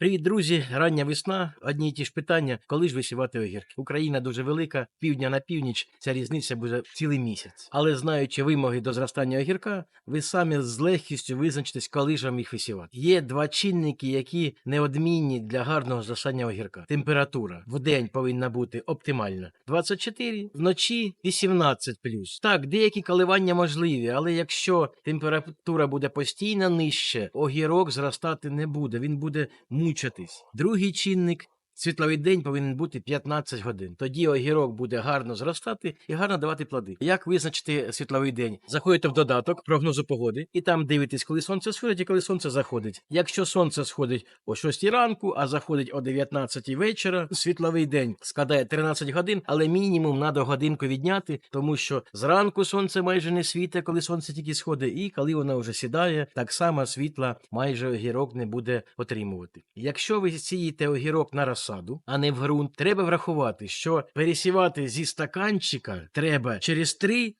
Привіт, друзі! Рання весна. Одні й ті ж питання, коли ж висівати огірки. Україна дуже велика, півдня на північ. Ця різниця буде цілий місяць. Але знаючи вимоги до зростання огірка, ви самі з легкістю визначитесь, коли ж вам їх висівати. Є два чинники, які неодмінні для гарного зростання огірка. Температура в день повинна бути оптимальна 24, вночі 18 Так, деякі коливання можливі, але якщо температура буде постійно нижче, огірок зростати не буде. Він буде мучитись. Другий чинник. Світловий день повинен бути 15 годин. Тоді огірок буде гарно зростати і гарно давати плоди. Як визначити світловий день? Заходите в додаток прогнозу погоди, і там дивитесь, коли сонце сходить і коли сонце заходить. Якщо сонце сходить о 6 ранку, а заходить о 19 вечора, світловий день складає 13 годин, але мінімум надо годинку відняти, тому що зранку сонце майже не світить, коли сонце тільки сходить, і коли воно вже сідає, так само світла майже огірок не буде отримувати. Якщо ви сієте огірок на розсаду, а не в ґрунт, треба врахувати, що пересівати зі стаканчика треба через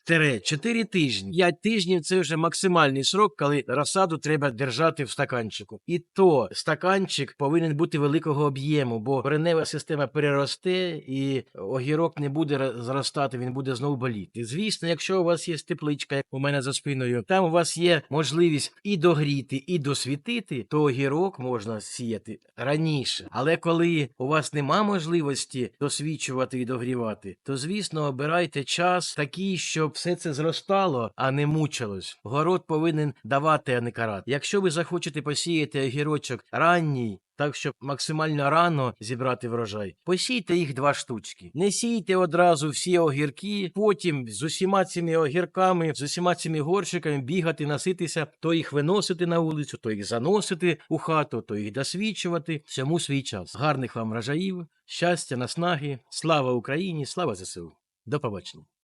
3-4 тижні. 5 тижнів це вже максимальний срок, коли розсаду треба держати в стаканчику. І то стаканчик повинен бути великого об'єму, бо коренева система переросте і огірок не буде зростати, він буде знову боліти. Звісно, якщо у вас є тепличка, як у мене за спиною, там у вас є можливість і догріти, і досвітити, то огірок можна сіяти раніше. Але коли у вас нема можливості досвідчувати і догрівати, то звісно обирайте час такий, щоб все це зростало, а не мучилось. Город повинен давати, а не карати. Якщо ви захочете посіяти огірочок ранній. Так, щоб максимально рано зібрати врожай, посійте їх два штучки. Не сійте одразу всі огірки, потім з усіма цими огірками, з усіма цими горщиками бігати, носитися, то їх виносити на вулицю, то їх заносити у хату, то їх досвідчувати. Всьому свій час. Гарних вам врожаїв, щастя, наснаги, слава Україні, слава ЗСУ. До побачення.